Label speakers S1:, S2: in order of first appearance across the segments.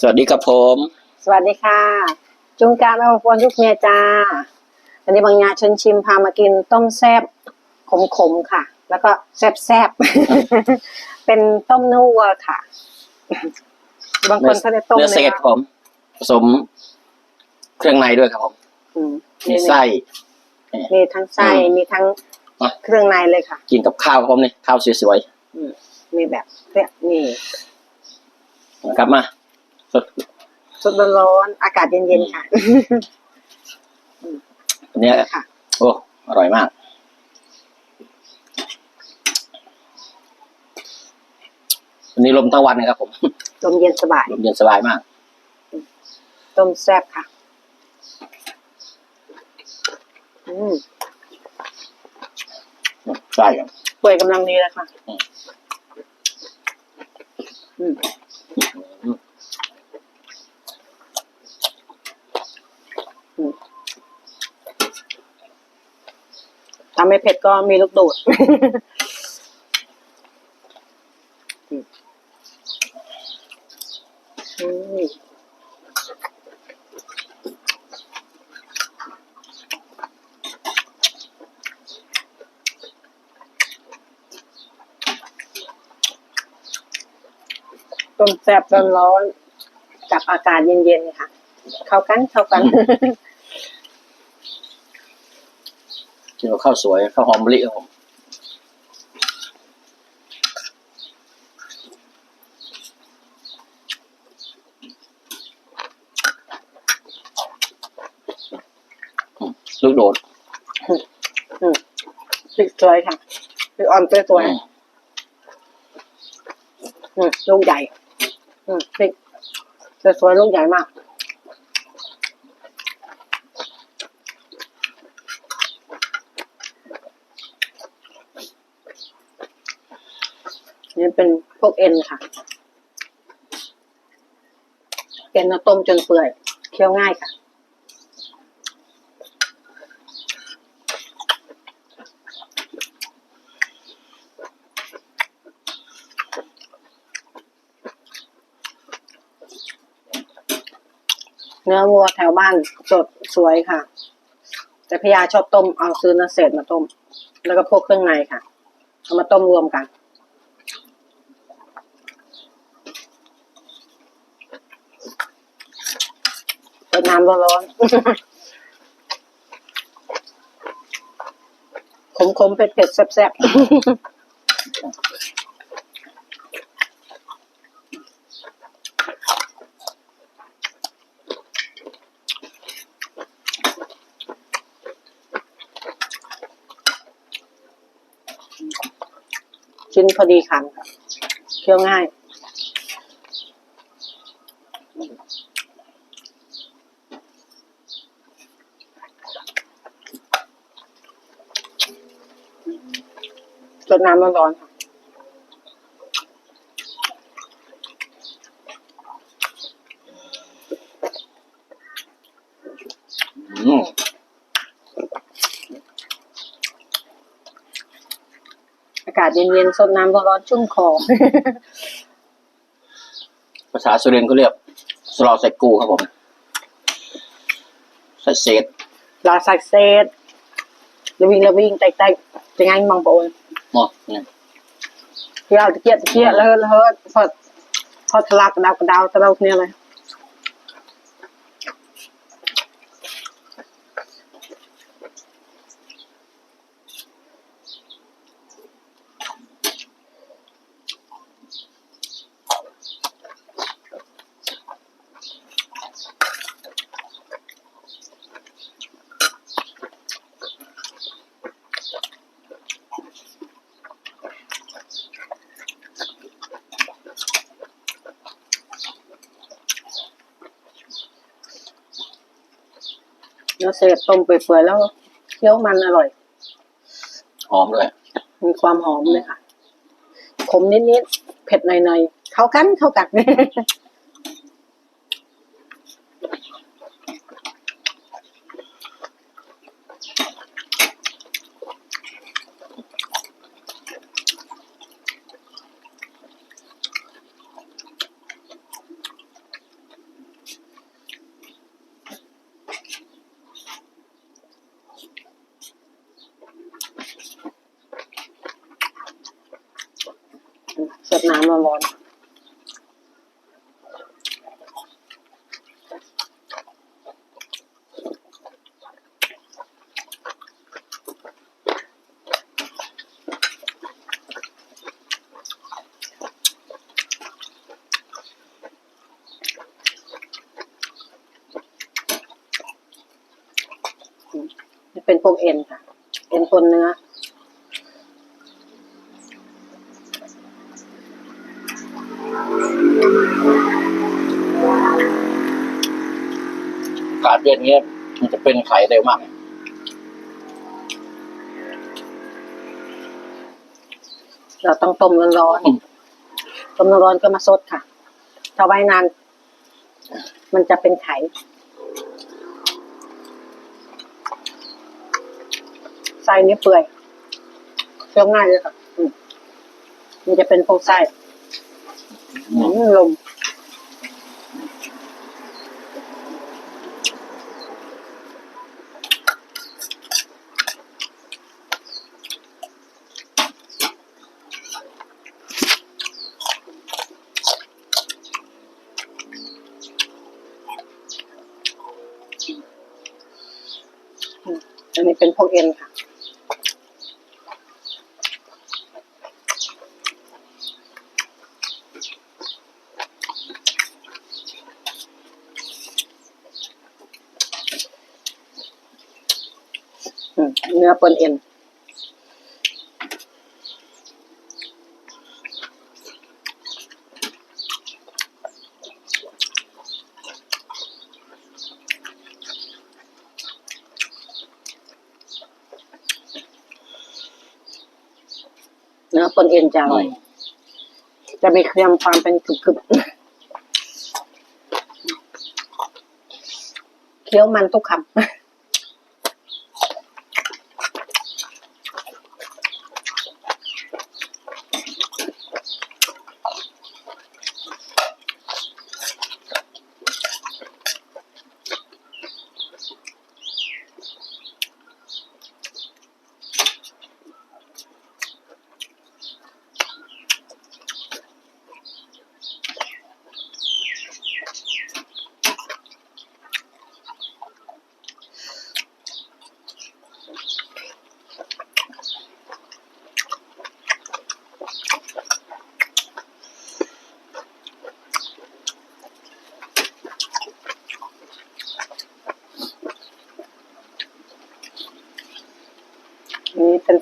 S1: สวัสดีครับผม
S2: สวัสดีค่ะ จุงการมาพวนยุคเมียจ้าวันนี้บางยาเชิญชิมพามากินต้มแซบขมๆค่ะ แล้วก็แซบๆเป็นต้มเนื้อวัวค่ะ บางคนเขาเรียกต้ม
S1: เนื้อเศษครับผม ผสมเครื่องในด้วยครับผม
S2: อืม
S1: มีไส้
S2: มีทั้งไส้
S1: อืม
S2: มีทั้ง
S1: อะ
S2: เครื่องในเลยค่ะ
S1: กินกับข้าวครับผมนี่ข้าวสวย
S2: อืมมีแบบเนี่ยนี่
S1: ๆนะครับมา สด
S2: สดร้อนๆอากาศเย็นๆค่ะ
S1: อันเนี้ย
S2: ค่ะ
S1: โอ้อร่อยมาก วันนี้ลมทั้งวันนะครับผม
S2: ลมเย็นสบาย
S1: ลมเย็นสบายมาก
S2: ต้มแซ่บค่ะ อืม
S1: ใช่ครับ
S2: เปื่อยกำลังดีแล้วค่ะ
S1: อืม
S2: อืม
S1: อืม
S2: อืมถ้า ไม่เผ็ดก็มีลูกโดดอืมอืมต้มแซ่บร้อนๆกับอากาศเย็นๆค่ะ เข้ากันเข้ากัน
S1: กินกับข้าวสวยข้าวหอมมะลิครับผมลูกโดด
S2: พริกสวยค่ะพริกอ่อนสวยสวยลูกใหญ่พริกสวยๆลูกใหญ่มาก นี่เป็นพวกเอ็นค่ะ เอ็นเราต้มจนเปื่อย เคี้ยวง่ายค่ะ เนื้อวัวแถวบ้านสดสวยค่ะ แต่พยาชอบต้มเอาซื้อเนื้อเศษมาต้ม แล้วก็พวกเครื่องในค่ะ เอามาต้มรวมกัน เปิดน้ำร้อนๆขมๆเผ็ดๆแซ่บๆชิ้นพอดีคำค่ะเคี้ยวง่าย จ ดน้ำร้อนๆค่ะ
S1: อืม
S2: อากาศเย็นๆสดน้ำร้อนๆชุ่มคอ
S1: ภาษาสุรินทร์ก็เรียกสลอใส่กูครับผม ใส่เศษ
S2: ลาสักเซตระวิ่งระวิ่งแตกๆจะง่ายมังโปน
S1: เนาะเนี่ย
S2: เที่ยวตะเกียบตะเกียบเล้วแล้วพอพอทะลักกระดาวกระดาวตะเราเนี่ยเลย เนื้อเศษต้มเปื่อยๆแล้วเคี้ยวมันอร่อย
S1: หอมด้วย
S2: มีความหอมเลยค่ะ ขมนิดๆ เผ็ดหน่อยๆ เข้ากันเข้ากัน น้ำร้อนเป็นพวกเอ็นค่ะ เอ็นปนเนื้อ
S1: กาศเย็นเงี้ยมันจะเป็นไข่เร็วมาก
S2: เราต้องต้มร้อน
S1: อืม
S2: ๆต้มร้อนๆก็มาซดค่ะ ถ้าไว้นาน มันจะเป็นไข่ไส้นี้เปื่อยเคี้ยวง่ายเลยค่ะอืมมันจะเป็นพวกไส้
S1: อืม
S2: อืมลม อืมอั นี้เป็นพวกเอ็นค่ะ เนื้อปนเอ็น เนื้อปนเอ็นจะอร่อย จะมีเคลียมความเป็นกรึบๆเคี้ยวมันทุกคำ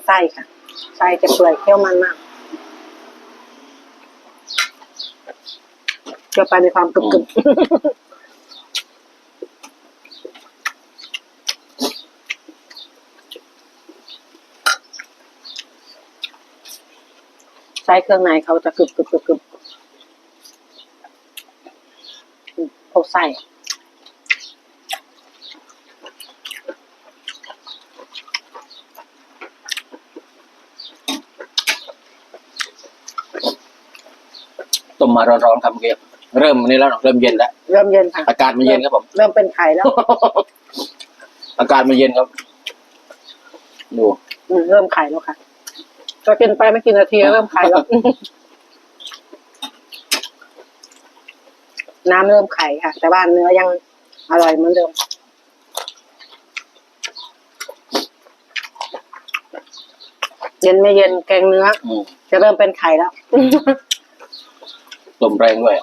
S2: ไส้ค่ะ ไส้จะเปื่อยเคี้ยวมันมากเคี้ยวไปในความกรึบๆไส้เครื่องในเขาจะกรึบกรึบกรึบกรึบพวกไส้
S1: ต้มมาร้อนๆครับเมื่อกี้เริ่มนี่แล้วเนอะเริ่มเย็นแล้ว
S2: เริ่มเย็นค่ะ
S1: อากาศมันเย็นครับผม
S2: เริ่มเป็นไข่แล้ว
S1: อากาศมันเย็นครับ ดู
S2: อืมเริ่มไข่แล้วค่ะก็กินไปไม่กี่นาทีเริ่มไข่แล้ว น้ำเริ่มไข่ค่ะ แต่ว่าเนื้อยังอร่อยเหมือนเดิม เย็นไม่เย็นแกงเนื้อ
S1: อืม
S2: จะเริ่มเป็นไข่แล้ว
S1: ลมแรงด้วย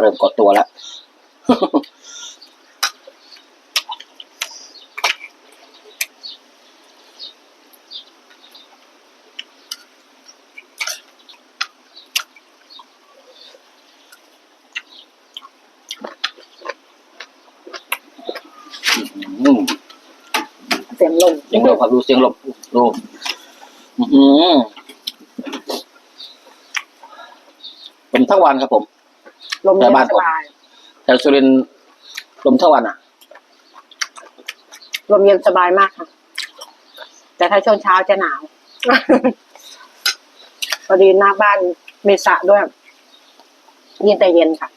S1: เริ่มกดตัวแล้วอืม
S2: เสียงลม
S1: เสียงลมครับดูเสียงลมดูอือหือนทั้งวันครับผม
S2: ลมเย็น
S1: แต่บ้าน
S2: ส
S1: ผม
S2: บาย
S1: แถวสุรินทร์ลมทั้งวันอะ
S2: ลมเย็นสบายมากค่ะ แต่ถ้าช่วงเช้าจะหนาวพอดีหน้าบ้านมีสระด้วย เย็นแต่เย็นค่ะ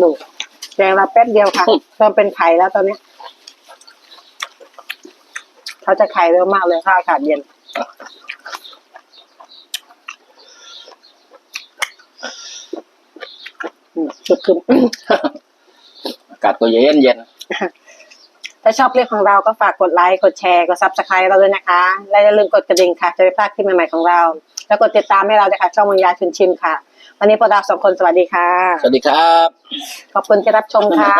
S2: หนูแกงเราแป๊บเดียวค่ะ
S1: อืม
S2: เริ่มเป็นไข่แล้วตอนนี้ เขาจะไข่เร็วมากเลยถ้าอากาศเย็นอืมสุดคึม
S1: อากาศก็เย็นเย็น
S2: ถ้าชอบเรื่องของเราก็ฝากกดไลค์ กดแชร์ กดซับสไครต์เราด้วยนะคะ และอย่าลืมกดกระดิ่งค่ะ จะได้ไม่พลาดคลิปใหม่ๆของเรา แล้วกดติดตามให้เราด้วยค่ะ ช่องมังยาชุนชิมค่ะ วันนี้พวกเราสองคนสวัสดีค่ะ
S1: สวัสดีครับ
S2: ขอบคุณที่รับชมค่ะ